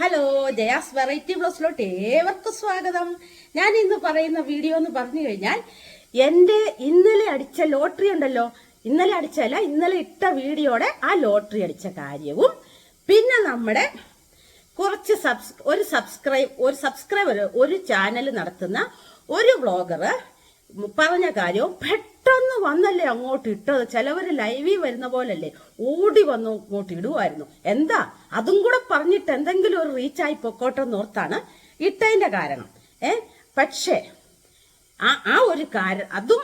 Hello Jaya's variety ബ്ലോസിലോട്ട് ഏവർക്കും സ്വാഗതം. ഞാൻ ഇന്ന് പറയുന്ന വീഡിയോ എന്ന് പറഞ്ഞു കഴിഞ്ഞാൽ എന്റെ ഇന്നലെ അടിച്ച ലോട്ടറി ഉണ്ടല്ലോ. ഇന്നലെ അടിച്ചല്ല ഇന്നലെ ഇട്ട വീഡിയോടെ ആ ലോട്ടറി അടിച്ച കാര്യവും. പിന്നെ നമ്മുടെ കുറച്ച് സബ്സ് ഒരു സബ്സ്ക്രൈബ് ഒരു സബ്സ്ക്രൈബർ ഒരു ചാനൽ നടത്തുന്ന ഒരു വ്ളോഗർ പറഞ്ഞ കാര്യം പെട്ടെന്ന് വന്നല്ലേ അങ്ങോട്ട് ഇട്ടത്. ചിലവർ ലൈവിൽ വരുന്ന പോലല്ലേ ഓടി വന്നു അങ്ങോട്ട് ഇടുമായിരുന്നു എന്താ? അതും കൂടെ പറഞ്ഞിട്ട് എന്തെങ്കിലും ഒരു റീച്ചായി പൊക്കോട്ടെ എന്നോർത്താണ് ഇട്ടതിന്റെ കാരണം. ഏ? പക്ഷേ ആ ആ ഒരു കാര്യം അതും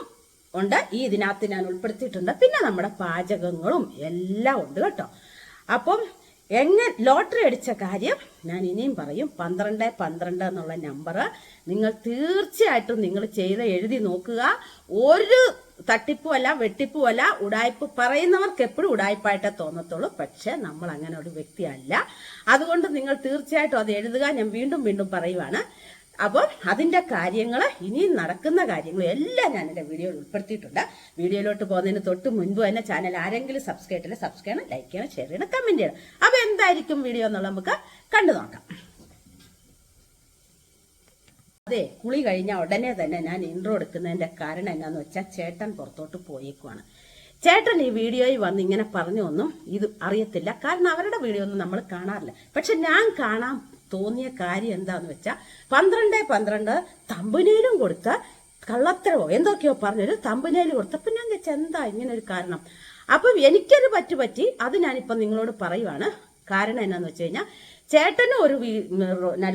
ഉണ്ട്. ഈ ഇതിനകത്ത് ഞാൻ ഉൾപ്പെടുത്തിയിട്ടുണ്ട്. പിന്നെ നമ്മുടെ പാചകങ്ങളും എല്ലാം ഉണ്ട് കേട്ടോ. അപ്പം എങ്ങനെ ലോട്ടറി അടിച്ച കാര്യം ഞാൻ ഇനിയും പറയും. പന്ത്രണ്ട് പന്ത്രണ്ട് എന്നുള്ള നമ്പർ നിങ്ങൾ തീർച്ചയായിട്ടും നിങ്ങൾ ചെയ്ത് എഴുതി നോക്കുക. ഒരു തട്ടിപ്പുമല്ല വെട്ടിപ്പുമല്ല ഉടായ്പ് പറയുന്നവർക്ക് എപ്പോഴും ഉടായ്പായിട്ടേ തോന്നത്തുള്ളൂ. പക്ഷെ നമ്മൾ അങ്ങനെ ഒരു വ്യക്തിയല്ല. അതുകൊണ്ട് നിങ്ങൾ തീർച്ചയായിട്ടും അത് എഴുതുക. ഞാൻ വീണ്ടും വീണ്ടും പറയുവാണ്. അപ്പോൾ അതിന്റെ കാര്യങ്ങൾ ഇനിയും നടക്കുന്ന കാര്യങ്ങൾ എല്ലാം ഞാൻ എന്റെ വീഡിയോയിൽ ഉൾപ്പെടുത്തിയിട്ടുണ്ട്. വീഡിയോയിലോട്ട് പോകുന്നതിന് തൊട്ട് മുൻപ് തന്നെ ചാനൽ ആരെങ്കിലും സബ്സ്ക്രൈബ് ചെയ്യണം സബ്സ്ക്രൈബ് ചെയ്യണം ലൈക്ക് ചെയ്യണം ഷെയർ ചെയ്യണം കമന്റ് ചെയ്യണം. അപ്പോൾ എന്തായിരിക്കും വീഡിയോ എന്നുള്ളത് നമുക്ക് കണ്ടു നോക്കാം. അതെ കുളി കഴിഞ്ഞ ഉടനെ തന്നെ ഞാൻ ഇൻട്രോ എടുക്കുന്നതിന്റെ കാരണം എന്നാന്ന് വെച്ചാൽ ചേട്ടൻ പുറത്തോട്ട് പോയേക്കുവാണ്. ചേട്ടൻ ഈ വീഡിയോയിൽ വന്ന് ഇങ്ങനെ പറഞ്ഞു ഒന്നും ഇത് അറിയത്തില്ല. കാരണം അവരുടെ വീഡിയോ ഒന്നും നമ്മൾ കാണാറില്ല. പക്ഷെ ഞാൻ കാണാൻ തോന്നിയ കാര്യം എന്താന്ന് വെച്ചാൽ പന്ത്രണ്ട് പന്ത്രണ്ട് തമ്പനയിലും കൊടുത്ത കള്ളത്തരവോ എന്തൊക്കെയോ പറഞ്ഞൊരു തമ്പനയിൽ കൊടുത്തപ്പോൾ ഞാൻ വെച്ചാൽ എന്താ ഇങ്ങനെ ഒരു കാരണം? അപ്പം എനിക്കൊരു പറ്റു പറ്റി അത് ഞാനിപ്പം നിങ്ങളോട് പറയുവാണ്. കാരണം എന്നാന്ന് വെച്ച് കഴിഞ്ഞാൽ ചേട്ടനും ഒരു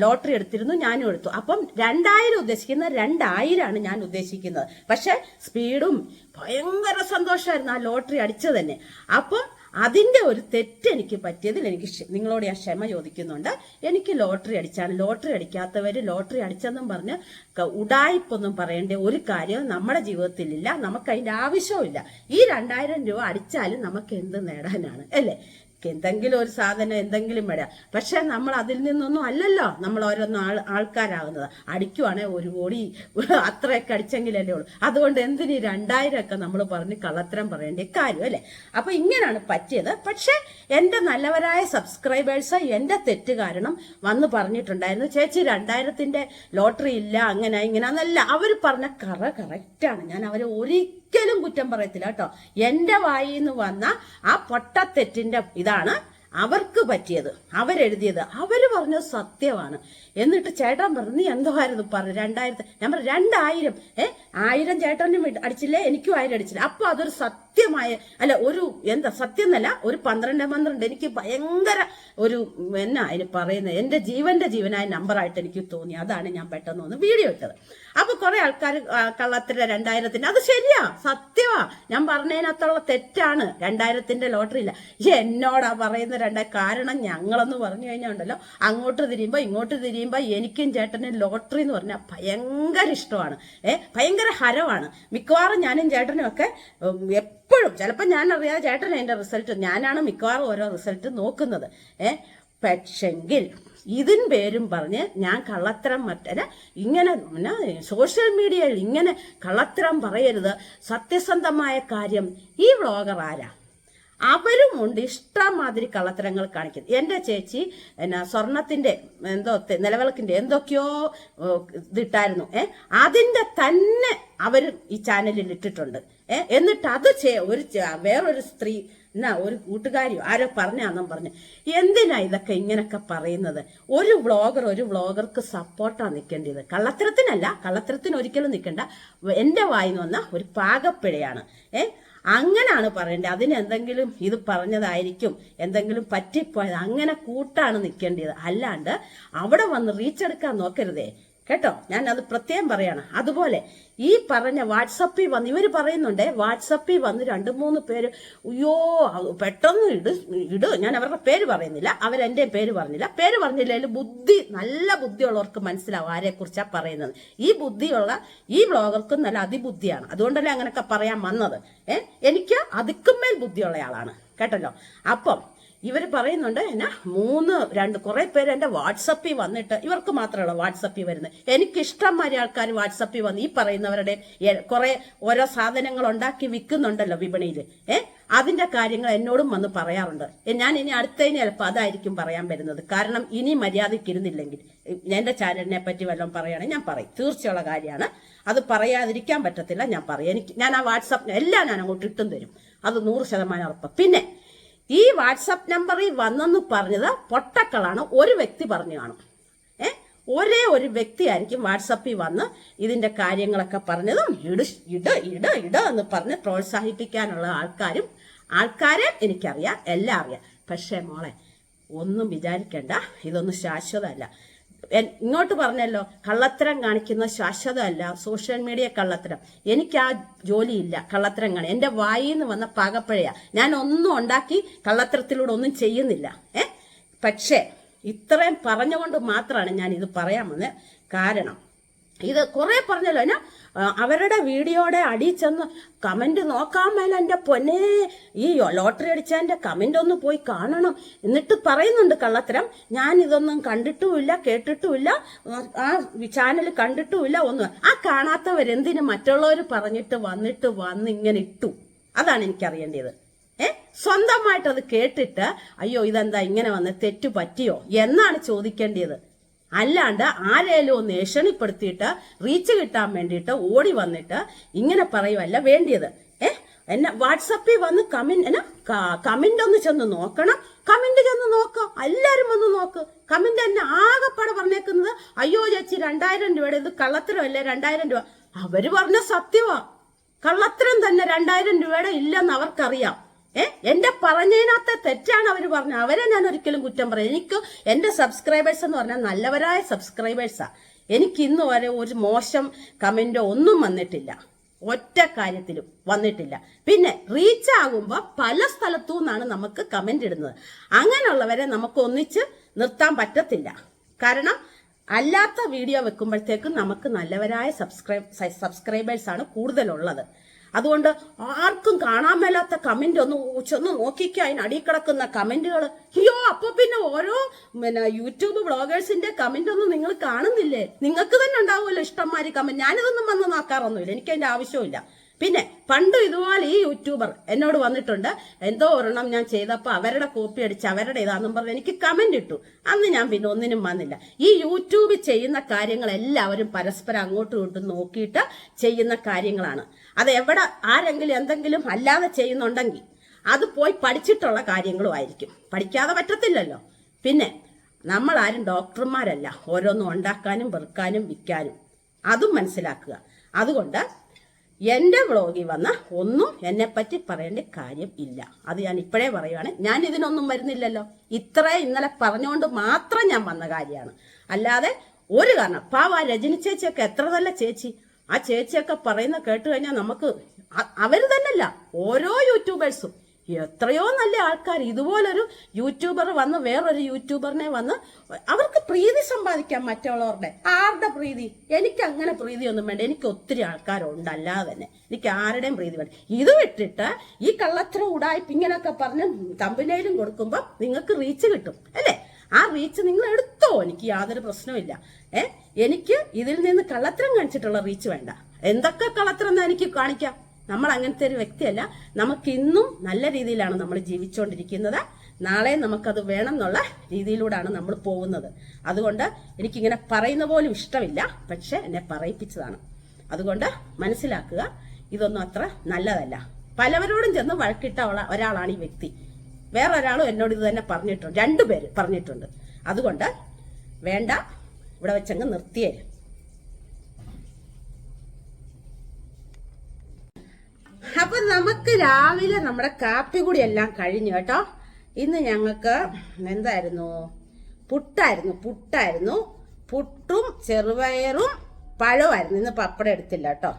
ലോട്ടറി എടുത്തിരുന്നു ഞാനും എടുത്തു. അപ്പം രണ്ടായിരം ഉദ്ദേശിക്കുന്ന രണ്ടായിരമാണ് ഞാൻ ഉദ്ദേശിക്കുന്നത്. പക്ഷെ സ്പീഡും ഭയങ്കര സന്തോഷമായിരുന്നു ആ ലോട്ടറി അടിച്ചത് തന്നെ. അപ്പം അതിന്റെ ഒരു തെറ്റ് എനിക്ക് പറ്റിയതിൽ എനിക്ക് നിങ്ങളോട് ഞാൻ ക്ഷമ ചോദിക്കുന്നുണ്ട്. എനിക്ക് ലോട്ടറി അടിച്ചാണ്. ലോട്ടറി അടിക്കാത്തവർ ലോട്ടറി അടിച്ചെന്നും പറഞ്ഞ് ഉടായ്പൊന്നും പറയേണ്ട ഒരു കാര്യം നമ്മുടെ ജീവിതത്തിലില്ല. നമുക്ക് അതിന്റെ ആവശ്യവുമില്ല. ഈ രണ്ടായിരം രൂപ അടിച്ചാലും നമുക്ക് എന്ത് നേടാനാണ്? അല്ലേ? എന്തെങ്കിലും ഒരു സാധനം എന്തെങ്കിലും വരാം പക്ഷെ നമ്മൾ അതിൽ നിന്നൊന്നും അല്ലല്ലോ നമ്മൾ ഓരോന്നും ആൾ ആൾക്കാരാകുന്നത്. അടിക്കുവാണെങ്കിൽ ഒരു കോടി അത്രയൊക്കെ അടിച്ചെങ്കിലല്ലേ ഉള്ളൂ. അതുകൊണ്ട് എന്തിന് രണ്ടായിരം ഒക്കെ നമ്മൾ പറഞ്ഞ് കള്ളത്തരം പറയേണ്ട കാര്യം അല്ലേ? അപ്പൊ ഇങ്ങനെയാണ് പറ്റിയത്. പക്ഷെ എന്റെ നല്ലവരായ സബ്സ്ക്രൈബേഴ്സ് എന്റെ തെറ്റ് കാരണം വന്ന് പറഞ്ഞിട്ടുണ്ടായിരുന്നു ചേച്ചി രണ്ടായിരത്തിന്റെ ലോട്ടറി ഇല്ല അങ്ങനെ ഇങ്ങനെ എന്നല്ല. അവർ പറഞ്ഞ കറ കറക്റ്റാണ് ഞാൻ അവരെ ഒരിക്കലും കുറ്റം പറയത്തില്ല കേട്ടോ. എന്റെ വായിൽ നിന്ന് വന്ന ആ പൊട്ടത്തെറ്റിന്റെ ഇതാണ് അവർക്ക് പറ്റിയത് അവരെഴുതിയത്. അവർ പറഞ്ഞത് സത്യമാണ്. എന്നിട്ട് ചേട്ടൻ പറഞ്ഞു നീ എന്തോമായിരുന്നു പറഞ്ഞു രണ്ടായിരത്തി ഞാൻ പറഞ്ഞു രണ്ടായിരം. ഏ ആയിരം ചേട്ടനും അടിച്ചില്ലേ എനിക്കും ആയിരം അടിച്ചില്ല. അപ്പൊ അതൊരു സത്യമായ അല്ല ഒരു എന്താ സത്യം എന്നല്ല ഒരു പന്ത്രണ്ട് പന്ത്രണ്ട് എനിക്ക് ഭയങ്കര ഒരു എന്നാ അതിന് പറയുന്നത് എന്റെ ജീവന്റെ ജീവനായ നമ്പറായിട്ട് എനിക്ക് തോന്നി അതാണ് ഞാൻ പെട്ടെന്ന് ഒന്ന് വീഡിയോ ഇട്ടത്. അപ്പൊ കുറെ ആൾക്കാർ കള്ളത്തിന്റെ രണ്ടായിരത്തിന്റെ അത് ശരിയാ സത്യമാ. ഞാൻ പറഞ്ഞതിനകത്തുള്ള തെറ്റാണ് രണ്ടായിരത്തിന്റെ ലോട്ടറി ഇല്ല എന്നോടാ പറയുന്ന രണ്ടായി കാരണം ഞങ്ങളെന്ന് പറഞ്ഞു കഴിഞ്ഞാൽ ഉണ്ടല്ലോ അങ്ങോട്ട് തിരിയുമ്പോ ഇങ്ങോട്ട് തിരിയുമ്പോ എനിക്കും ചേട്ടനും ലോട്ടറി എന്ന് പറഞ്ഞാൽ ഭയങ്കര ഇഷ്ടമാണ് ഏഹ് ഭയങ്കര ഹരമാണ്. മിക്കവാറും ഞാനും ചേട്ടനും ഒക്കെ എപ്പോഴും ചിലപ്പോൾ ഞാൻ അറിയാതെ ചേട്ടൻ എന്റെ റിസൾട്ട് ഞാനാണ് മിക്കവാറും ഓരോ റിസൾട്ട് നോക്കുന്നത്. ഏ? പക്ഷെങ്കിൽ ഇതിൻ പേരും പറഞ്ഞ് ഞാൻ കള്ളത്തരം മറ്റല്ല ഇങ്ങനെ സോഷ്യൽ മീഡിയയിൽ ഇങ്ങനെ കള്ളത്തരം പറയരുത്. സത്യസന്ധമായ കാര്യം. ഈ വ്ളോഗർ ആരാ? അവരും ഉണ്ട് ഇഷ്ടമാതിരി കള്ളത്തരങ്ങൾ കാണിക്കുന്നത്. എന്റെ ചേച്ചി എന്നാ സ്വർണത്തിന്റെ എന്തോ നിലവിളക്കിന്റെ എന്തൊക്കെയോ ഇതിട്ടായിരുന്നു. ഏ? അതിന്റെ തന്നെ അവർ ഈ ചാനലിൽ ഇട്ടിട്ടുണ്ട്. എന്നിട്ട് അത് ചേ ഒരു വേറൊരു സ്ത്രീ എന്നാ ഒരു കൂട്ടുകാരിയോ ആരോ പറഞ്ഞാന്നും പറഞ്ഞു. എന്തിനാ ഇതൊക്കെ ഇങ്ങനൊക്കെ പറയുന്നത്? ഒരു വ്ളോഗർ ഒരു വ്ളോഗർക്ക് സപ്പോർട്ടാ നിൽക്കേണ്ടത് കള്ളത്തരത്തിനല്ല കള്ളത്തരത്തിന് ഒരിക്കലും നിൽക്കണ്ട എന്റെ വായിന്ന് വന്ന ഒരു പാകപ്പിഴയാണ്. ഏ? അങ്ങനാണ് പറയേണ്ടത്. അതിന് എന്തെങ്കിലും ഇത് പറഞ്ഞതായിരിക്കും. എന്തെങ്കിലും പറ്റിപ്പോയത്. അങ്ങനെ കൂട്ടാണ് നിൽക്കേണ്ടത് അല്ലാണ്ട് അവിടെ വന്ന് റീച്ച് എടുക്കാൻ നോക്കരുതേ. കേട്ടോ? ഞാൻ അത് പ്രത്യേകം പറയാണ്. അതുപോലെ ഈ പറഞ്ഞ വാട്സപ്പിൽ വന്ന് ഇവർ പറയുന്നുണ്ട് വാട്സപ്പിൽ വന്ന് രണ്ട് മൂന്ന് പേര് അയ്യോ പെട്ടെന്ന് ഇട് ഇട്. ഞാൻ അവരുടെ പേര് പറയുന്നില്ല. അവരെ പേര് പറഞ്ഞില്ല. പേര് പറഞ്ഞില്ലെങ്കിൽ ബുദ്ധി നല്ല ബുദ്ധിയുള്ളവർക്ക് മനസ്സിലാവും ആരെക്കുറിച്ചാണ് പറയുന്നത്. ഈ ബുദ്ധിയുള്ള ഈ ബ്ലോഗർക്കും നല്ല അതിബുദ്ധിയാണ്. അതുകൊണ്ടല്ലേ അങ്ങനെയൊക്കെ പറയാൻ വന്നത്. ഏഹ് എനിക്ക് അതിക്കുമേൽ ബുദ്ധിയുള്ള ആളാണ്. കേട്ടല്ലോ? അപ്പം ഇവർ പറയുന്നുണ്ട് എന്നാ മൂന്ന് രണ്ട് കുറെ പേര് എന്റെ വാട്സപ്പിൽ വന്നിട്ട് ഇവർക്ക് മാത്രമല്ല വാട്സപ്പിൽ വരുന്നത്. എനിക്കിഷ്ടം മാതിരി ആൾക്കാർ വാട്സപ്പിൽ വന്ന് ഈ പറയുന്നവരുടെ കുറെ ഓരോ സാധനങ്ങൾ ഉണ്ടാക്കി വിൽക്കുന്നുണ്ടല്ലോ വിപണിയിൽ. ഏ അതിന്റെ കാര്യങ്ങൾ എന്നോടും വന്ന് പറയാറുണ്ട്. ഞാൻ ഇനി അടുത്തതിന് ചിലപ്പോൾ അതായിരിക്കും പറയാൻ വരുന്നത്. കാരണം ഇനി മര്യാദയ്ക്ക് ഇരുന്നില്ലെങ്കിൽ എന്റെ ചാനലിനെ പറ്റി വല്ലതും പറയുകയാണെങ്കിൽ ഞാൻ പറയും. തീർച്ചയുള്ള കാര്യമാണ്. അത് പറയാതിരിക്കാൻ പറ്റത്തില്ല ഞാൻ പറയും. എനിക്ക് ഞാൻ ആ വാട്സപ്പ് എല്ലാം ഞാൻ അങ്ങോട്ട് ഇട്ടും തരും. അത് നൂറ് ശതമാനം ഉറപ്പ് പിന്നെ ഈ വാട്സപ്പ് നമ്പറിൽ വന്നെന്ന് പറഞ്ഞത് പൊട്ടക്കളാണ്. ഒരു വ്യക്തി പറഞ്ഞു കാണും. ഏ? ഒരേ ഒരു വ്യക്തിയായിരിക്കും വാട്സപ്പിൽ വന്ന് ഇതിന്റെ കാര്യങ്ങളൊക്കെ പറഞ്ഞതും ഇട് ഇട് ഇട് ഇട എന്ന് പറഞ്ഞ് പ്രോത്സാഹിപ്പിക്കാനുള്ള ആൾക്കാരും ആൾക്കാരെ എനിക്കറിയാം എല്ലാം അറിയാം. പക്ഷേ മോളെ ഒന്നും വിചാരിക്കേണ്ട. ഇതൊന്നും ശാശ്വതമല്ല. ഇങ്ങോട്ട് പറഞ്ഞല്ലോ കള്ളത്തരം കാണിക്കുന്ന ശാശ്വതമല്ല സോഷ്യൽ മീഡിയ കള്ളത്തരം. എനിക്ക് ആ ജോലിയില്ല കള്ളത്തരം കാണി എന്റെ വായിൽ നിന്ന് വന്ന പാകപ്പഴയ. ഞാൻ ഒന്നും ഉണ്ടാക്കി കള്ളത്തരത്തിലൂടെ ഒന്നും ചെയ്യുന്നില്ല. ഏ? പക്ഷേ ഇത്രയും പറഞ്ഞുകൊണ്ട് മാത്രമാണ് ഞാൻ ഇത് പറയാൻ കാരണം ഇത് കുറെ പറഞ്ഞല്ലോ. എന്നാ അവരുടെ വീഡിയോയുടെ അടി ചെന്ന് കമന്റ് നോക്കാൻ മേല എന്റെ പൊന്നെ ഈ ലോട്ടറി അടിച്ചതിന്റെ കമന്റ് ഒന്ന് പോയി കാണണം എന്നിട്ട് പറയുന്നുണ്ട് കള്ളത്തരം. ഞാൻ ഇതൊന്നും കണ്ടിട്ടുമില്ല കേട്ടിട്ടുമില്ല. ആ ചാനൽ കണ്ടിട്ടുമില്ല ഒന്നും. ആ കാണാത്തവരെന്തിനു മറ്റുള്ളവർ പറഞ്ഞിട്ട് വന്നിട്ട് വന്ന് ഇങ്ങനെ ഇട്ടു? അതാണ് എനിക്കറിയേണ്ടത്. ഏ? സ്വന്തമായിട്ട് അത് കേട്ടിട്ട് അയ്യോ ഇതെന്താ ഇങ്ങനെ വന്ന് തെറ്റു പറ്റിയോ? എന്നാണ് ചോദിക്കേണ്ടത്. അല്ലാണ്ട് ആരെയും ഒന്ന് ഏഷണിപ്പെടുത്തിയിട്ട് റീച്ച് കിട്ടാൻ വേണ്ടിയിട്ട് ഓടി വന്നിട്ട് ഇങ്ങനെ പറയുമല്ല വേണ്ടിയത്. ഏ? എന്നെ വാട്സപ്പിൽ വന്ന് കമന്റ് എന്നാ കമന്റ് ഒന്ന് ചെന്ന് നോക്കണം. കമന്റ് ചെന്ന് നോക്ക്. എല്ലാരും ഒന്ന് നോക്ക്. കമന്റ് എന്നെ ആകെപ്പാടെ പറഞ്ഞേക്കുന്നത് അയ്യോ ചേച്ചി രണ്ടായിരം രൂപയുടെ ഇത് കള്ളത്തരമല്ലേ? രണ്ടായിരം രൂപ. അവർ പറഞ്ഞ സത്യമാ കള്ളത്തരം തന്നെ രണ്ടായിരം രൂപയുടെ ഇല്ലെന്ന് അവർക്കറിയാം. ഏ? എന്റെ പറഞ്ഞതിനകത്തെ തെറ്റാണ് അവർ പറഞ്ഞത്. അവരെ ഞാൻ ഒരിക്കലും കുറ്റം പറയും. എനിക്ക് എന്റെ സബ്സ്ക്രൈബേഴ്സ് എന്ന് പറഞ്ഞാൽ നല്ലവരായ സബ്സ്ക്രൈബേഴ്സാ എനിക്ക് ഇന്ന് വരെ ഒരു മോശം കമന്റോ ഒന്നും വന്നിട്ടില്ല. ഒറ്റ കാര്യത്തിലും വന്നിട്ടില്ല. പിന്നെ റീച്ച് ആകുമ്പോൾ പല സ്ഥലത്തു നിന്നാണ് നമുക്ക് കമന്റ് ഇടുന്നത്. അങ്ങനെയുള്ളവരെ നമുക്ക് ഒന്നിച്ച് നിർത്താൻ പറ്റത്തില്ല. കാരണം അല്ലാത്ത വീഡിയോ വെക്കുമ്പോഴത്തേക്കും നമുക്ക് നല്ലവരായ സബ്സ്ക്രൈബ് സബ്സ്ക്രൈബേഴ്സാണ് കൂടുതലുള്ളത്. അതുകൊണ്ട് ആർക്കും കാണാൻ മേലാത്ത കമന്റ് ഒന്ന് ചെന്ന് നോക്കിക്കുക അതിനടി കിടക്കുന്ന കമന്റുകൾ അയ്യോ അപ്പൊ പിന്നെ ഓരോ പിന്നെ യൂട്യൂബ് ബ്ലോഗേഴ്സിന്റെ കമന്റ് ഒന്നും നിങ്ങൾ കാണുന്നില്ലേ? നിങ്ങൾക്ക് തന്നെ ഉണ്ടാവുമല്ലോ ഇഷ്ടംമാതിരി കമന്റ് ഞാനിതൊന്നും വന്ന് നോക്കാറൊന്നുമില്ല. എനിക്ക് ആവശ്യമില്ല പിന്നെ പണ്ട് ഇതുപോലെ ഈ യൂട്യൂബർ എന്നോട് വന്നിട്ടുണ്ട് എന്തോ ഒരെണ്ണം ഞാൻ ചെയ്തപ്പോൾ അവരുടെ കോപ്പി അടിച്ച് അവരുടെ ഇതാന്നും പറഞ്ഞ് എനിക്ക് കമന്റ് ഇട്ടു. അന്ന് ഞാൻ പിന്നെ ഒന്നിനും വന്നില്ല. ഈ യൂട്യൂബ് ചെയ്യുന്ന കാര്യങ്ങൾ എല്ലാവരും പരസ്പരം അങ്ങോട്ടും ഇങ്ങോട്ടും നോക്കിയിട്ട് ചെയ്യുന്ന കാര്യങ്ങളാണ്. അത് എവിടെ ആരെങ്കിലും എന്തെങ്കിലും അല്ലാതെ ചെയ്യുന്നുണ്ടെങ്കിൽ അത് പോയി പഠിച്ചിട്ടുള്ള കാര്യങ്ങളും ആയിരിക്കും. പഠിക്കാതെ പറ്റത്തില്ലല്ലോ. പിന്നെ നമ്മൾ ആരും ഡോക്ടർമാരല്ല. ഓരോന്നും ഉണ്ടാക്കാനും വെറുക്കാനും വിൽക്കാനും. അതും മനസ്സിലാക്കുക. അതുകൊണ്ട് എന്റെ വ്ളോഗിൽ വന്ന ഒന്നും എന്നെ പറ്റി പറയേണ്ട കാര്യം ഇല്ല. അത് ഞാൻ ഇപ്പോഴേ പറയുവാണ്. ഞാൻ ഇതിനൊന്നും വരുന്നില്ലല്ലോ. ഇത്ര ഇന്നലെ പറഞ്ഞുകൊണ്ട് മാത്രം ഞാൻ വന്ന കാര്യമാണ്. അല്ലാതെ ഒരു കാരണം പാവ രജനി ചേച്ചിയൊക്കെ എത്ര നല്ല ചേച്ചി. ആ ചേച്ചിയൊക്കെ പറയുന്ന കേട്ട് കഴിഞ്ഞാൽ നമുക്ക് അവർ തന്നെയല്ല ഓരോ യൂട്യൂബേഴ്സും. എത്രയോ നല്ല ആൾക്കാർ ഇതുപോലൊരു യൂട്യൂബർ വന്ന് വേറൊരു യൂട്യൂബറിനെ വന്ന് അവർക്ക് പ്രീതി സമ്പാദിക്കാം മറ്റുള്ളവരുടെ ആരുടെ പ്രീതി? എനിക്ക് അങ്ങനെ പ്രീതിയൊന്നും വേണ്ട. എനിക്ക് ഒത്തിരി ആൾക്കാരുണ്ട്. അല്ലാതെ തന്നെ എനിക്ക് ആരുടെയും പ്രീതി വേണ്ട. ഇത് വിട്ടിട്ട് ഈ കള്ളത്തരം ഉടായ്പ ഇങ്ങനെയൊക്കെ പറഞ്ഞ് തമ്പിനേലും കൊടുക്കുമ്പോൾ നിങ്ങൾക്ക് റീച്ച് കിട്ടും. അല്ലേ? ആ റീച്ച് നിങ്ങൾ എടുത്തോ? എനിക്ക് യാതൊരു പ്രശ്നമില്ല ഏ? എനിക്ക് ഇതിൽ നിന്ന് കള്ളത്തരം കാണിച്ചിട്ടുള്ള റീച്ച് വേണ്ട. എന്തൊക്കെ കള്ളത്തരം എന്ന് എനിക്ക് കാണിക്കാം? നമ്മൾ അങ്ങനത്തെ ഒരു വ്യക്തിയല്ല. നമുക്കിന്നും നല്ല രീതിയിലാണ് നമ്മൾ ജീവിച്ചുകൊണ്ടിരിക്കുന്നത് നാളെ നമുക്കത് വേണം എന്നുള്ള രീതിയിലൂടെയാണ് നമ്മൾ പോകുന്നത്. അതുകൊണ്ട് എനിക്കിങ്ങനെ പറയുന്ന പോലും ഇഷ്ടമില്ല. പക്ഷെ എന്നെ പറയിപ്പിച്ചതാണ്. അതുകൊണ്ട് മനസ്സിലാക്കുക ഇതൊന്നും അത്ര നല്ലതല്ല. പലവരോടും ചെന്ന് വഴക്കിട്ട ഒരാളാണ് ഈ വ്യക്തി. വേറെ വേറൊരാളും എന്നോട് ഇത് തന്നെ പറഞ്ഞിട്ടുണ്ട്. രണ്ടുപേര് പറഞ്ഞിട്ടുണ്ട്. അതുകൊണ്ട് വേണ്ട ഇവിടെ വെച്ചങ്ങ് നിർത്തിയേര്. അപ്പൊ നമുക്ക് രാവിലെ നമ്മുടെ കാപ്പി കൂടി എല്ലാം കഴിഞ്ഞു കേട്ടോ. ഇന്ന് ഞങ്ങൾക്ക് എന്തായിരുന്നു? പുട്ടായിരുന്നു പുട്ടായിരുന്നു. പുട്ടും ചെറുപയറും പഴമായിരുന്നു ഇന്ന് പപ്പടം എടുത്തില്ല കേട്ടോ.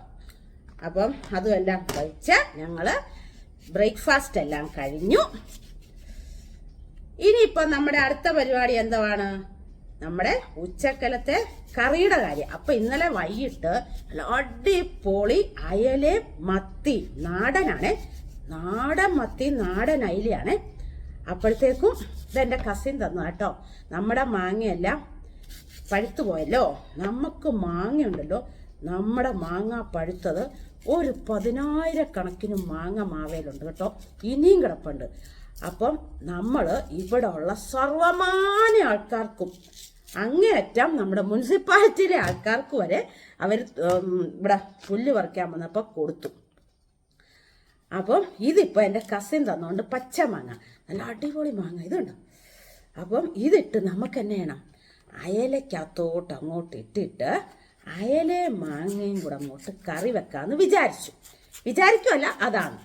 അപ്പം അതും എല്ലാം കഴിച്ച് ഞങ്ങൾ ബ്രേക്ക്ഫാസ്റ്റ് എല്ലാം കഴിഞ്ഞു. ഇനിയിപ്പം നമ്മുടെ അടുത്ത പരിപാടി എന്താണ് നമ്മുടെ ഉച്ചക്കലത്തെ കറിയുടെ കാര്യം. അപ്പൊ ഇന്നലെ വൈകിട്ട് അടിപൊളി അയലെ മത്തി നാടനാണ്. നാടൻ മത്തി നാടൻ അയിലയാണ്. അപ്പോഴത്തേക്കും ഇതെന്റെ കസിൻ തന്നു കേട്ടോ. നമ്മുടെ മാങ്ങയെല്ലാം പഴുത്തു പോയല്ലോ. നമുക്ക് മാങ്ങ ഉണ്ടല്ലോ നമ്മുടെ മാങ്ങ പഴുത്തത് ഒരു പതിനായിരക്കണക്കിന് മാങ്ങ മാവേലുണ്ട് കേട്ടോ. ഇനിയും കിടപ്പുണ്ട്. അപ്പം നമ്മൾ ഇവിടെ ഉള്ള സർവമാന്യ ആൾക്കാർക്കും അങ്ങേയറ്റം നമ്മുടെ മുനിസിപ്പാലിറ്റിയിലെ ആൾക്കാർക്ക് വരെ അവർ ഇവിടെ പുല്ല് പറിക്കാൻ വന്നപ്പോൾ കൊടുത്തു. അപ്പം ഇതിപ്പോൾ എന്റെ കസിൻ തന്നുകൊണ്ട് പച്ച മാങ്ങ നല്ല അടിപൊളി മാങ്ങ ഇതുണ്ട്. അപ്പം ഇതിട്ട് നമുക്ക് എന്നെ ചെയ്യണം അയലക്കകത്തോട്ട് അങ്ങോട്ട് ഇട്ടിട്ട് അയലയും മാങ്ങയും കൂടെ അങ്ങോട്ട് കറി വെക്കാമെന്ന് വിചാരിച്ചു. വിചാരിക്കുമല്ല അതാണ്.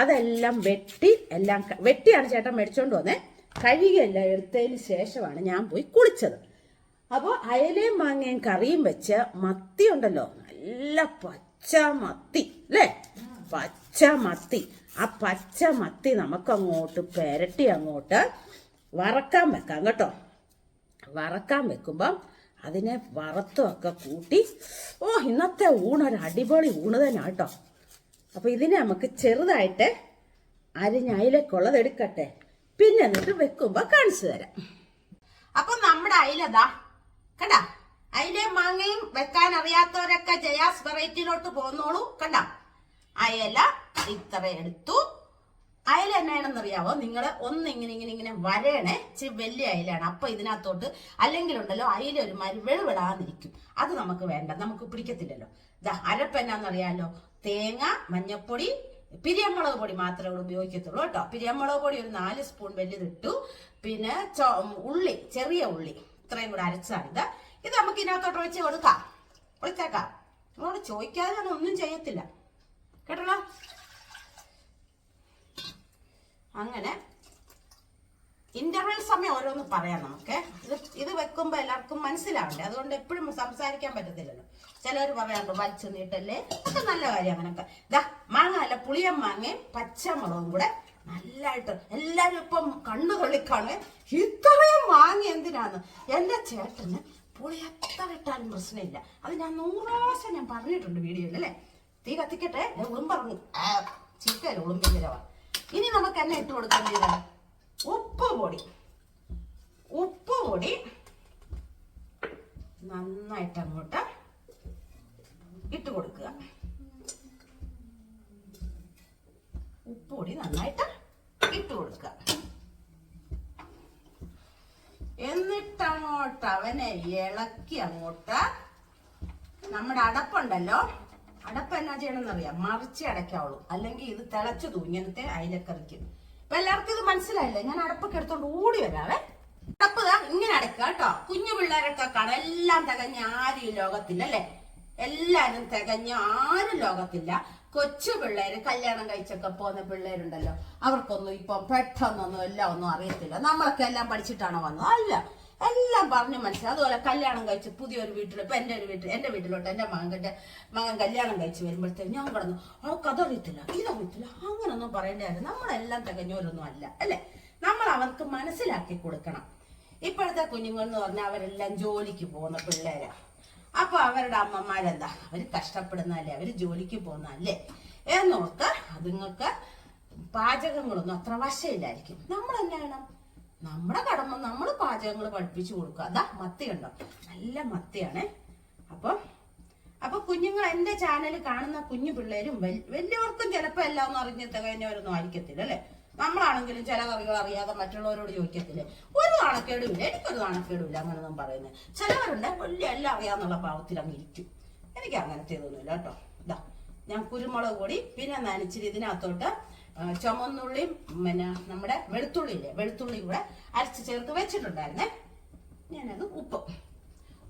അതെല്ലാം വെട്ടി എല്ലാം വെട്ടിയാണ് ചേട്ടൻ മേടിച്ചോണ്ട് വന്നേ. കഴുകിയെല്ലാം എടുത്തതിന് ശേഷമാണ് ഞാൻ പോയി കുളിച്ചത്. അപ്പോൾ അയലയും മാങ്ങയും കറിയും വെച്ച് മത്തി ഉണ്ടല്ലോ. നല്ല പച്ച മത്തി അല്ലേ? പച്ച മത്തി. ആ പച്ച മത്തി നമുക്കങ്ങോട്ട് പെരട്ടി അങ്ങോട്ട് വറക്കാൻ വെക്കാം കേട്ടോ. വറക്കാൻ വെക്കുമ്പം അതിനെ വറുത്തുമൊക്കെ കൂട്ടി. ഓ ഇന്നത്തെ ഊണൊരു അടിപൊളി ഊണ് തന്നെ കേട്ടോ. അപ്പോൾ ഇതിനെ നമുക്ക് ചെറുതായിട്ട് അരിഞ്ഞ് അയിലക്കുള്ളത് എടുക്കട്ടെ. പിന്നെ എന്നിട്ട് വെക്കുമ്പോൾ കാണിച്ചു തരാം. അപ്പൊ നമ്മുടെ അയിലതാ കണ്ട? അയിലയും മാങ്ങയും വെക്കാൻ അറിയാത്തവരൊക്കെ ജയാസ് വെറൈറ്റിയിലോട്ട് പോന്നോളൂ കണ്ട? അയല ഇത്ര എടുത്തു. അയല എന്നാണെന്ന് അറിയാവോ നിങ്ങൾ ഒന്ന് ഇങ്ങനെ ഇങ്ങനെ ഇങ്ങനെ വരയണേ. ഇച്ചിരി വലിയ അയലാണ് അപ്പൊ ഇതിനകത്തോട്ട് അല്ലെങ്കിൽ ഉണ്ടല്ലോ അയില ഒരു മാതിരി വെളുവിടാതിരിക്കും. അത് നമുക്ക് വേണ്ട. നമുക്ക് പിടിക്കത്തില്ലല്ലോ. ഇതാ അരപ്പ് എന്നാന്നറിയാലോ? തേങ്ങ മഞ്ഞപ്പൊടി പിരിയമുളക് പൊടി മാത്രമേ ഇവിടെ ഉപയോഗിക്കത്തുള്ളൂ കേട്ടോ. പിരിയമുളക് പൊടി ഒരു നാല് സ്പൂൺ വലുതിട്ടു. പിന്നെ ഉള്ളി ചെറിയ ഉള്ളി. ഇത്രയും കൂടെ അരച്ചാണിത്. ഇത് നമുക്ക് ഇതിനകത്തോട്ട് ഒഴിച്ച് കൊടുക്കാം. ഒഴിച്ചേക്കാം. നിങ്ങളോട് ചോദിക്കാതെ ഒന്നും ചെയ്യത്തില്ല. കേട്ടല്ലോ അങ്ങനെ ഇന്റർവൽ സമയം ഓരോന്ന് പറയാം നമുക്ക്. ഇത് ഇത് വെക്കുമ്പോൾ എല്ലാവർക്കും മനസ്സിലാവണ്ടേ? അതുകൊണ്ട് എപ്പോഴും സംസാരിക്കാൻ പറ്റത്തില്ലല്ലോ. ചിലർ പറയാറുണ്ട് വലിച്ചു നീട്ടല്ലേ? ഒക്കെ നല്ല കാര്യം അങ്ങനൊക്കെ. ഇതാ മാങ്ങ അല്ല പുളിയൻ മാങ്ങയും പച്ചമുളകും കൂടെ നല്ലതായിട്ട് എല്ലാരും ഇപ്പം കണ്ണു കൊള്ളിക്കാണേ ഇത്രയും മാങ്ങ എന്തിനാന്ന് എന്റെ ചേട്ടന് പുളി എത്ര ഇട്ടാലും പ്രശ്നമില്ല. അത് ഞാൻ നൂറാവശ്യം ഞാൻ പറഞ്ഞിട്ടുണ്ട് വീഡിയോയിൽ അല്ലേ? തീ കത്തിക്കട്ടെ? ഉളുമ്പറങ്ങും. ചിക്കൻ ഉളുമ്പിരവാ ഇനി നമുക്ക് എന്നെ ഇട്ട് കൊടുക്കേണ്ടത്? ഉപ്പ് പൊടി. ഉപ്പ് പൊടി നന്നായിട്ട് അങ്ങോട്ട് ഇട്ട് കൊടുക്കുക. ഉപ്പ് പൊടി നന്നായിട്ട് ഇട്ട് കൊടുക്കുക. എന്നിട്ട് അങ്ങോട്ട് അവനെ ഇളക്കി അങ്ങോട്ട് നമ്മുടെ അടപ്പുണ്ടല്ലോ. അടപ്പ് എന്നാ ചെയ്യണമെന്ന് അറിയാം മറിച്ച് അടയ്ക്കാവുള്ളൂ. അല്ലെങ്കിൽ ഇത് തിളച്ചു തൂ ഇങ്ങനത്തെ അയിലക്കറിക്ക്. ഇപ്പൊ എല്ലാവർക്കും ഇത് മനസ്സിലായില്ല? ഞാൻ അടപ്പൊക്കെ എടുത്തോണ്ട് ഓടി വരാവേ. അടപ്പ് ഇങ്ങനെ അടക്കുക കേട്ടോ. കുഞ്ഞു പിള്ളേരൊക്കെ എല്ലാം തികഞ്ഞ ആരും ലോകത്തില്ല എല്ലാരും തികഞ്ഞ ആരും ലോകത്തില്ല. കൊച്ചു പിള്ളേര് കല്യാണം കഴിച്ചൊക്കെ പോകുന്ന പിള്ളേരുണ്ടല്ലോ. അവർക്കൊന്നും ഇപ്പം പെട്ടെന്നൊന്നും എല്ലാം ഒന്നും അറിയത്തില്ല. നമ്മളൊക്കെ എല്ലാം പഠിച്ചിട്ടാണോ വന്നത്? അല്ല. എല്ലാം പറഞ്ഞു മനസ്സിലായി. അതുപോലെ കല്യാണം കഴിച്ച് പുതിയൊരു വീട്ടിൽ ഇപ്പൊ എന്റെ ഒരു വീട്ടിൽ എന്റെ വീട്ടിലോട്ട് എന്റെ മകന്റെ മകൻ കല്യാണം കഴിച്ച് വരുമ്പോഴത്തേക്ക് ഞാൻ കിടന്നു അവൾക്ക് അതറിയത്തില്ല ഇതറിയത്തില്ല അങ്ങനൊന്നും പറയേണ്ടതായിരുന്നു നമ്മളെല്ലാം തികഞ്ഞവരൊന്നും അല്ല അല്ലെ? നമ്മൾ അവർക്ക് മനസ്സിലാക്കി കൊടുക്കണം. ഇപ്പോഴത്തെ കുഞ്ഞുങ്ങൾ എന്ന് പറഞ്ഞാൽ അവരെല്ലാം ജോലിക്ക് പോകുന്ന പിള്ളേരാ. അപ്പൊ അവരുടെ അമ്മമാരെന്താ? അവർ കഷ്ടപ്പെടുന്നല്ലേ അവർ ജോലിക്ക് പോകുന്നല്ലേ എന്നോർത്ത് അതുങ്ങൾക്ക് പാചകങ്ങളൊന്നും അത്ര വശയില്ലായിരിക്കും നമ്മൾ എന്നാണ് നമ്മുടെ കടമ നമ്മൾ പാചകങ്ങൾ പഠിപ്പിച്ചു കൊടുക്കുക. അതാ മത്തി കണ്ടോ നല്ല മത്തിയാണേ. അപ്പം അപ്പൊ കുഞ്ഞുങ്ങൾ എന്റെ ചാനൽ കാണുന്ന കുഞ്ഞു പിള്ളേരും വലിയവർക്കും ചിലപ്പോ എല്ലാം ഒന്നും അറിഞ്ഞ് തികഞ്ഞവരൊന്നും ആയിരിക്കത്തില്ല അല്ലെ? നമ്മളാണെങ്കിലും ചില കറികൾ അറിയാതെ മറ്റുള്ളവരോട് ചോദിക്കത്തില്ലേ? ഒരു നാണക്കേടുമില്ല. എനിക്കൊരു നാണക്കേടുമില്ല അങ്ങനൊന്നും പറയുന്നത്. ചിലവരുണ്ട് വലിയ എല്ലാം അറിയാന്നുള്ള പാവത്തിൽ അങ്ങ് ഇരിക്കും. എനിക്ക് അങ്ങനത്തെ ഇതൊന്നുമില്ല കേട്ടോ. ഇതാ ഞാൻ കുരുമുളക് പൊടി പിന്നെ നനച്ചിരി ഇതിനകത്തോട്ട് ചുമന്നുള്ളിയും പിന്നെ നമ്മുടെ വെളുത്തുള്ളിയില്ലേ വെളുത്തുള്ളി കൂടെ അരച്ച് ചേർത്ത് വെച്ചിട്ടുണ്ടായിരുന്നേ. ഞാനത് ഉപ്പ്.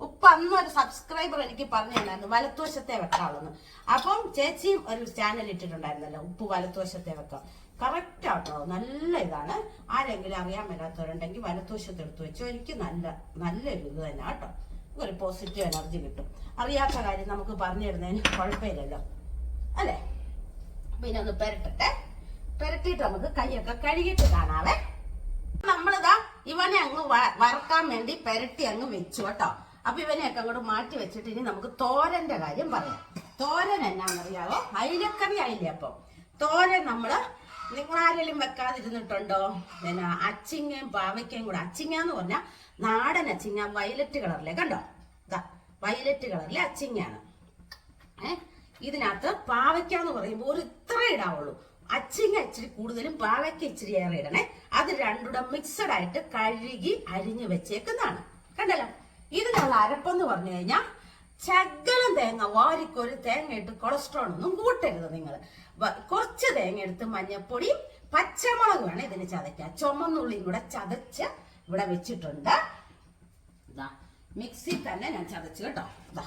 ഉപ്പ് അന്ന് ഒരു സബ്സ്ക്രൈബർ എനിക്ക് പറഞ്ഞിട്ടുണ്ടായിരുന്നു വലത്തുവശത്തെ വെക്കാവുള്ളൂ അപ്പം ചേച്ചിയും ഒരു ചാനൽ ഇട്ടിട്ടുണ്ടായിരുന്നല്ലോ ഉപ്പ് വലത്തുവശത്തെ വെക്കാം കറക്റ്റ് ആട്ടോ നല്ല ഇതാണ്. ആരെങ്കിലും അറിയാൻ മേലാത്തവരുണ്ടെങ്കിൽ വലത്തുവശത്ത് എടുത്തു വെച്ചോ. എനിക്ക് നല്ല നല്ലൊരു ഇത് തന്നെ കേട്ടോ ഒരു പോസിറ്റീവ് എനർജി കിട്ടും. അറിയാത്ത കാര്യം നമുക്ക് പറഞ്ഞു തരുന്നതിന് കുഴപ്പമില്ലല്ലോ. അല്ലേ? പിന്നെ ഒന്ന് പെരട്ടട്ടെ. പെരട്ടിയിട്ട് നമുക്ക് കൈയൊക്കെ കഴുകിയിട്ട് കാണാവേ. നമ്മളിതാ ഇവനെ അങ്ങ് വറക്കാൻ വേണ്ടി പെരട്ടി അങ്ങ് വെച്ചു കേട്ടോ. അപ്പൊ ഇവനെയൊക്കെ അങ്ങോട്ട് മാറ്റി വെച്ചിട്ട് ഇനി നമുക്ക് തോരന്റെ കാര്യം പറയാം. തോരൻ എന്നാന്നറിയാവോ? അയിലക്കറി ആയില്ലേ അപ്പം? തോരൻ നമ്മൾ നിങ്ങൾ ആരെങ്കിലും വെക്കാതിരുന്നിട്ടുണ്ടോ? പിന്നെ അച്ചിങ്ങയും പാവയ്ക്കയും കൂടെ. അച്ചിങ്ങ എന്ന് പറഞ്ഞാൽ നാടൻ അച്ചിങ്ങ വയലറ്റ് കളറിലെ കണ്ടോ? ഇതാ വയലറ്റ് കളറിലെ അച്ചിങ്ങയാണ്. ഏഹ് ഇതിനകത്ത് പാവയ്ക്ക എന്ന് പറയുമ്പോൾ ഒരു ഇത്ര ഇടാവുള്ളൂ. അച്ചിങ്ങ ഇച്ചിരി കൂടുതലും പാവയ്ക്ക ഇച്ചിരി ഏറെ ഇടണേ. അത് രണ്ടുകൂടെ മിക്സഡ് ആയിട്ട് കഴുകി അരിഞ്ഞു വെച്ചേക്കുന്നതാണ്. കണ്ടല്ലോ? ഇതിനുള്ള അരപ്പെന്ന് പറഞ്ഞു കഴിഞ്ഞാൽ ശകലം തേങ്ങ വാരിക്കൊരു തേങ്ങ ഇട്ട് കൊളസ്ട്രോൾ ഒന്നും കൂട്ടരുത് നിങ്ങൾ കുറച്ച് തേങ്ങ എടുത്ത് മഞ്ഞപ്പൊടിയും പച്ചമുളക് വേണം ഇതിന് ചതയ്ക്കുക. ചുമന്നുള്ളിയും കൂടെ ചതച്ച് ഇവിടെ വെച്ചിട്ടുണ്ട്. ഇതാ മിക്സി തന്നെ ഞാൻ ചതച്ച് കേട്ടോ. ഇതാ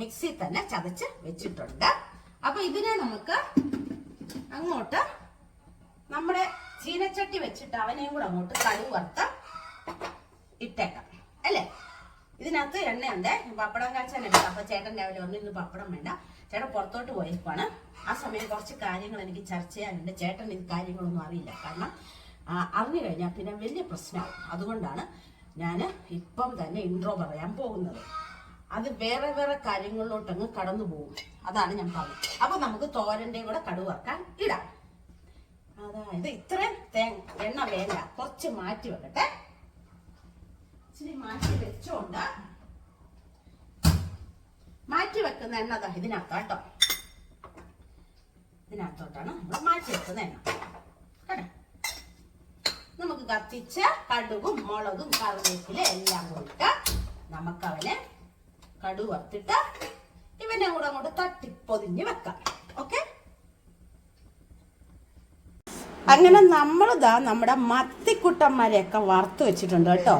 മിക്സി തന്നെ ചതച്ച് വെച്ചിട്ടുണ്ട്. അപ്പൊ ഇതിനെ നമുക്ക് അങ്ങോട്ട് നമ്മുടെ ചീനച്ചട്ടി വെച്ചിട്ട് അവനെയും കൂടെ അങ്ങോട്ട് കടുക് വറുത്ത് ഇട്ടേക്കാം. അല്ലേ? ഇതിനകത്ത് എണ്ണയുണ്ട്. പപ്പടം കാച്ചാൻ എടുക്കാം അപ്പൊ ചേട്ടൻ രാവിലെ പറഞ്ഞു ഇന്ന് പപ്പടം വേണ്ട. ചേട്ടൻ പുറത്തോട്ട് പോയേക്കുവാണ്. ആ സമയം കുറച്ച് കാര്യങ്ങൾ എനിക്ക് ചർച്ച ചെയ്യാനുണ്ട്. ചേട്ടൻ ഇത് കാര്യങ്ങളൊന്നും അറിയില്ല. കാരണം അറിഞ്ഞു കഴിഞ്ഞാൽ പിന്നെ വലിയ പ്രശ്നമാവും. അതുകൊണ്ടാണ് ഞാൻ ഇപ്പം തന്നെ ഇൻട്രോ പറയാൻ പോകുന്നത്. അത് വേറെ വേറെ കാര്യങ്ങളിലോട്ടങ്ങ് കടന്നു പോകും. അതാണ് ഞാൻ പറഞ്ഞത്. അപ്പൊ നമുക്ക് തോരന്റെ കൂടെ കടുവറക്കാൻ ഇടാം. അതായത് ഇത്രയും തേങ്ങ എണ്ണ വേണ്ട. കുറച്ച് മാറ്റി വെക്കട്ടെ. ഇച്ചിരി മാറ്റി വെച്ചോണ്ട് മാറ്റി വെക്കുന്ന എണ്ണ അതാ ഇതിനകത്താട്ടോ ഇതിനകത്തോട്ടാണ് നമ്മൾ മാറ്റി വെക്കുന്ന എണ്ണ. കേട്ടോ? നമുക്ക് കത്തിച്ച കടുകും മുളകും കറിവേപ്പില എല്ലാം കൊടുത്ത് നമുക്കവനെ കടു വറുത്തിട്ട് ഇവനെ കൂടെ അങ്ങോട്ട് തട്ടിപ്പൊതിഞ്ഞ് വെക്കാം. ഓക്കെ അങ്ങനെ നമ്മളിതാ നമ്മുടെ മത്തിക്കുട്ടന്മാരെയൊക്കെ വറുത്ത് വെച്ചിട്ടുണ്ട് കേട്ടോ.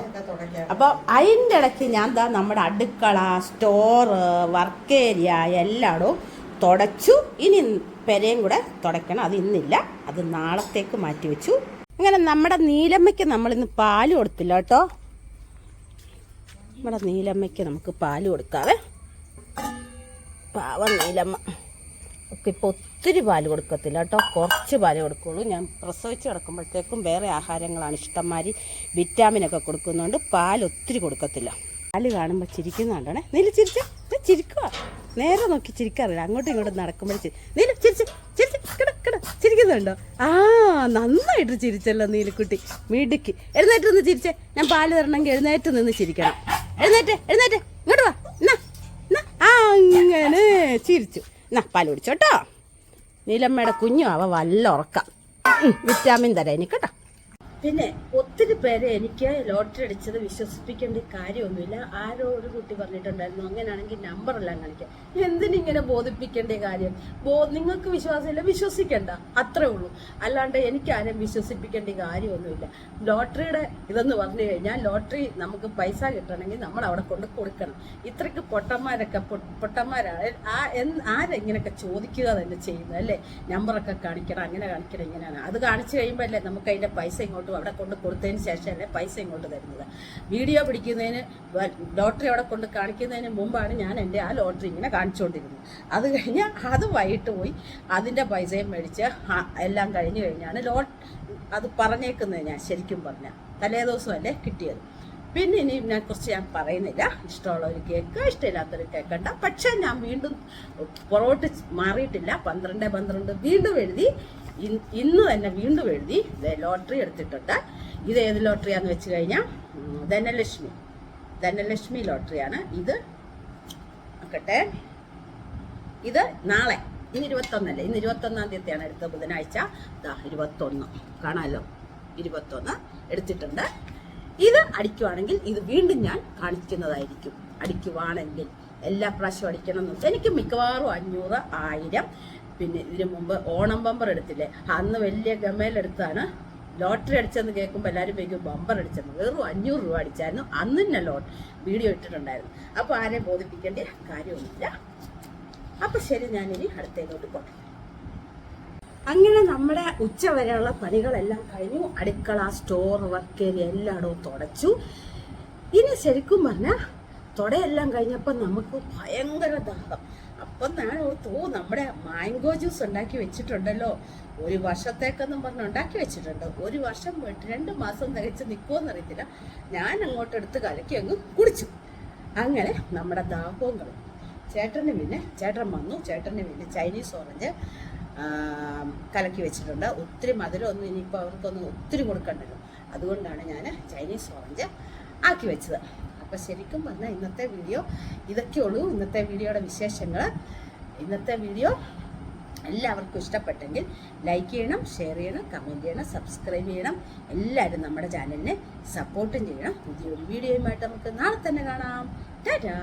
അപ്പോൾ അതിന്റെ ഇടയ്ക്ക് ഞാൻ ദാ നമ്മുടെ അടുക്കള സ്റ്റോറ് വർക്ക് ഏരിയ എല്ലായിടവും തുടച്ചു. ഇനി പെരയും കൂടെ തുടയ്ക്കണം. അത് ഇന്നില്ല. അത് നാളത്തേക്ക് മാറ്റി വെച്ചു അങ്ങനെ നമ്മുടെ നീലമ്മയ്ക്ക് നമ്മളിന്ന് പാൽ കൊടുത്തില്ല കേട്ടോ. നമ്മുടെ നീലമ്മയ്ക്ക് നമുക്ക് പാൽ കൊടുക്കാവേ. പാവ നീലമ്മ. ഒക്കെ ഇപ്പോൾ ഒത്തിരി പാൽ കൊടുക്കത്തില്ല കേട്ടോ. കുറച്ച് പാൽ കൊടുക്കുള്ളൂ. ഞാൻ പ്രസവിച്ച് കിടക്കുമ്പോഴത്തേക്കും വേറെ ആഹാരങ്ങളാണ് ഇഷ്ടംമാതിരി വിറ്റാമിനൊക്കെ കൊടുക്കുന്നതുകൊണ്ട് പാൽ ഒത്തിരി കൊടുക്കത്തില്ല. പാൽ കാണുമ്പോൾ ചിരിക്കുന്നുണ്ടാണേ നീല ചിരിച്ച? ചിരിക്കുക നേരെ നോക്കി ചിരിക്കാറില്ല. അങ്ങോട്ടും ഇങ്ങോട്ടും നടക്കുമ്പോൾ ചിരി. നീല ചിരിച്ച്? ചിരിച്ച് കിട കിട ചിരിക്കുന്നുണ്ടോ? ആ നന്നായിട്ട് ചിരിച്ചല്ലോ നീലക്കുട്ടി. മിടുക്കി. എഴുന്നേറ്റ് നിന്ന് ചിരിച്ചേ. ഞാൻ പാൽ തരണമെങ്കിൽ എഴുന്നേറ്റ് നിന്ന് ചിരിക്കണം. എഴുന്നേറ്റ് എഴുന്നേറ്റ്. ഇങ്ങോട്ട് വാ. എന്നാ എന്നാ. അങ്ങനെ ചിരിച്ചു. എന്നാ പാൽ കുടിച്ചോട്ടോ നീലമ്മയുടെ കുഞ്ഞു അവ വല്ല ഉറക്കാം. വിറ്റാമിൻ തരാം എനിക്ക് കേട്ടോ. പിന്നെ ഒത്തിരി പേരെ എനിക്ക് ലോട്ടറി അടിച്ചത് വിശ്വസിപ്പിക്കേണ്ട കാര്യമൊന്നുമില്ല. ആരോ ഒരു കുട്ടി പറഞ്ഞിട്ടുണ്ടായിരുന്നു അങ്ങനെയാണെങ്കിൽ നമ്പറെല്ലാം കാണിക്കാം. എന്തിനിങ്ങനെ ബോധിപ്പിക്കേണ്ട കാര്യം? ബോ നിങ്ങൾക്ക് വിശ്വാസമില്ല വിശ്വസിക്കണ്ട. അത്രേ ഉള്ളൂ. അല്ലാണ്ട് എനിക്ക് ആരെയും വിശ്വസിപ്പിക്കേണ്ട കാര്യമൊന്നുമില്ല. ലോട്ടറിയുടെ ഇതെന്ന് പറഞ്ഞു കഴിഞ്ഞാൽ ലോട്ടറി നമുക്ക് പൈസ കിട്ടണമെങ്കിൽ നമ്മൾ അവിടെ കൊണ്ട് കൊടുക്കണം. ഇത്രയ്ക്ക് പൊട്ടന്മാരൊക്കെ പൊട്ടന്മാരാണ്. ആ ആരെങ്ങനെയൊക്കെ ചോദിക്കുക തന്നെ ചെയ്യുന്നത് അല്ലേ? നമ്പറൊക്കെ കാണിക്കണം അങ്ങനെ കാണിക്കണം ഇങ്ങനെയാണ്. അത് കാണിച്ചു കഴിയുമ്പോൾ അല്ലേ നമുക്ക് അതിന്റെ പൈസ ഇങ്ങോട്ട് അവിടെ കൊണ്ട് കൊടുത്തതിന് ശേഷമല്ലേ പൈസ ഇങ്ങോട്ട് തരുന്നത്. വീഡിയോ പിടിക്കുന്നതിന് ലോട്ടറി അവിടെ കൊണ്ട് കാണിക്കുന്നതിന് മുമ്പാണ് ഞാൻ എന്റെ ആ ലോട്ടറി ഇങ്ങനെ കാണിച്ചുകൊണ്ടിരുന്നത് അത് കഴിഞ്ഞ് അത് വൈകിട്ട് പോയി അതിന്റെ പൈസയും മേടിച്ച് എല്ലാം കഴിഞ്ഞ് കഴിഞ്ഞാണ് ലോട്ട് അത് പറഞ്ഞേക്കുന്നത് ഞാൻ ശരിക്കും പറഞ്ഞാൽ തലേ ദിവസമല്ലേ കിട്ടിയത്. പിന്നെ ഇനി ഞാൻ കുറച്ച് ഞാൻ പറയുന്നില്ല. ഇഷ്ടമുള്ള ഇഷ്ടമുള്ളവർ കേൾക്കുക ഇഷ്ടമില്ലാത്തവർ കേൾക്കണ്ട. പക്ഷെ ഞാൻ വീണ്ടും പുറകോട്ട് മാറിയിട്ടില്ല. പന്ത്രണ്ട് പന്ത്രണ്ട് വീണ്ടും എഴുതി ഇന്ന് തന്നെ വീണ്ടും എഴുതി ലോട്ടറി എടുത്തിട്ടുണ്ട്. ഇത് ഏത് ലോട്ടറിയാന്ന് വെച്ച് കഴിഞ്ഞാൽ ധനലക്ഷ്മി. ധനലക്ഷ്മി ലോട്ടറിയാണ് ഇത്. നോക്കട്ടെ. ഇത് നാളെ ഇന്ന് ഇരുപത്തൊന്നല്ലേ? ഇന്ന് ഇരുപത്തൊന്നാം തീയതിയാണ് എടുത്ത ബുധനാഴ്ച. ദാ ഇരുപത്തൊന്ന്. കാണാമല്ലോ ഇരുപത്തൊന്ന് എടുത്തിട്ടുണ്ട്. ഇത് അടിക്കുവാണെങ്കിൽ ഇത് വീണ്ടും ഞാൻ കാണിക്കുന്നതായിരിക്കും. അടിക്കുവാണെങ്കിൽ എല്ലാ പ്രാവശ്യവും അടിക്കണം എന്ന്. വെച്ചാൽ എനിക്ക് മിക്കവാറും അഞ്ഞൂറ് ആയിരം പിന്നെ ഇതിനു മുമ്പ് ഓണം ബമ്പർ എടുത്തില്ലേ? അന്ന് വലിയ ഗമയിലെടുത്താണ് ലോട്ടറി അടിച്ചെന്ന് കേൾക്കുമ്പോൾ എല്ലാവരും വയ്ക്കും ബമ്പർ അടിച്ചെന്ന്? വെറും അഞ്ഞൂറ് രൂപ അടിച്ചായിരുന്നു. അന്ന് തന്നെ ലോട്ട് വീഡിയോ ഇട്ടിട്ടുണ്ടായിരുന്നു. അപ്പോൾ ആരെയും ബോധിപ്പിക്കേണ്ട കാര്യമൊന്നുമില്ല അപ്പൊ ശരി ഞാനിനി അടുത്തേക്കോട്ട് പോട്ടെ. അങ്ങനെ നമ്മുടെ ഉച്ച വരെയുള്ള പണികളെല്ലാം കഴിഞ്ഞു. അടുക്കള സ്റ്റോർ വർക്ക് ഏരിയ എല്ലായിടവും തുടച്ചു. ഇനി ശരിക്കും പറഞ്ഞാൽ തുടയെല്ലാം കഴിഞ്ഞപ്പോൾ നമുക്ക് ഭയങ്കര ദാഹം. ഞാൻ ഓർത്തു "ഓ, നമ്മുടെ മാംഗോ ജ്യൂസ് ഉണ്ടാക്കി വെച്ചിട്ടുണ്ടല്ലോ. ഒരു വർഷത്തേക്കെന്നും പറഞ്ഞ് ഉണ്ടാക്കി വെച്ചിട്ടുണ്ട്. ഒരു വർഷം പോയിട്ട് രണ്ട് മാസം തികച്ച് നിൽക്കുമെന്നറിയത്തില്ല ഞാൻ അങ്ങോട്ട് എടുത്ത് കലക്കി അങ്ങ് കുടിച്ചു. അങ്ങനെ നമ്മുടെ ദാഹവും കളഞ്ഞു ചേട്ടന് പിന്നെ ചേട്ടൻ വന്നു ചേട്ടന് പിന്നെ ചൈനീസ് ഓറഞ്ച് കലക്കി വെച്ചിട്ടുണ്ട്. ഒത്തിരി മധുരമൊന്നും ഇനിയിപ്പോൾ അവർക്കൊന്നും ഒത്തിരി കൊടുക്കണ്ടല്ലോ. അതുകൊണ്ടാണ് ഞാൻ ചൈനീസ് ഓറഞ്ച് ആക്കി വെച്ചത്. അപ്പോൾ ശരിക്കും പറഞ്ഞാൽ ഇന്നത്തെ വീഡിയോ ഇതൊക്കെ ഉള്ളൂ. ഇന്നത്തെ വീഡിയോയുടെ വിശേഷങ്ങൾ ഇന്നത്തെ വീഡിയോ എല്ലാവർക്കും ഇഷ്ടപ്പെട്ടെങ്കിൽ ലൈക്ക് ചെയ്യണം ഷെയർ ചെയ്യണം കമന്റ് ചെയ്യണം സബ്സ്ക്രൈബ് ചെയ്യണം. എല്ലാവരും നമ്മുടെ ചാനലിനെ സപ്പോർട്ടും ചെയ്യണം. പുതിയൊരു വീഡിയോയുമായിട്ട് നമുക്ക് നാളെ തന്നെ കാണാം. ടാറ്റാ!